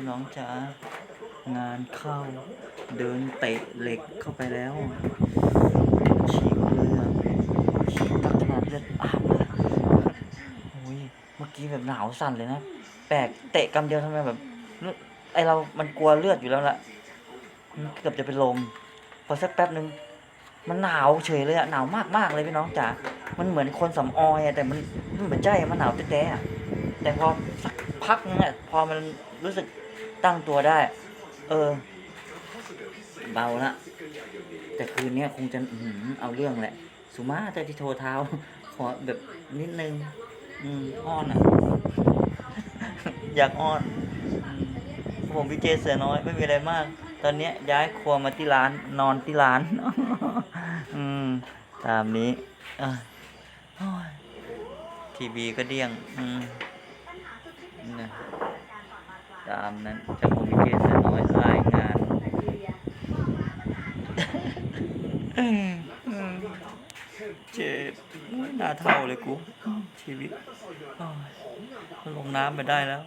พี่น้องจ๋างานเข้าเดินเตะเหล็กเข้าไปแล้วฉีกเลือดฉีกตักขนาดเลือดอาบเลยโอ้ยเมื่อกี้แบบหนาวสั่นเลยนะแปลกเตะกำเดียวทำไมแบบไอเรา มันกลัวเลือดอยู่แล้วล่ะเกือบจะเป็นลมพอสักแป๊บนึงมันหนาวเฉยเลยอะหนาวมากมากเลยพี่น้องจ๋ามันเหมือนคนสำออยอะแต่มันมันเหมือนใจมันหนาวแต้ๆอะแต่พอสัก พักนึงอะพอมันรู้สึกตั้งตัวได้ เออ เบาละแต่คืนนี้คงจะอืเอาเรื่องแหละ สุมาแต่ที่โทรเท้า ขอแบบนิดนึง อืมอ้อนอะ อยากอ้อน ผมพี่เจเสือน้อยไม่มีอะไรมาก ตอนนี้ย้ายครัวมาที่ร้านนอนที่ร้าน อืม ตามนี้เออทีวีก็เดี้ยง อืม นะตามนั้นจากผมพี่เจเสือน้อยรายงานเจ็บหน้าเท่าเลยกูชีวิตลงน้ำไปได้แล้ว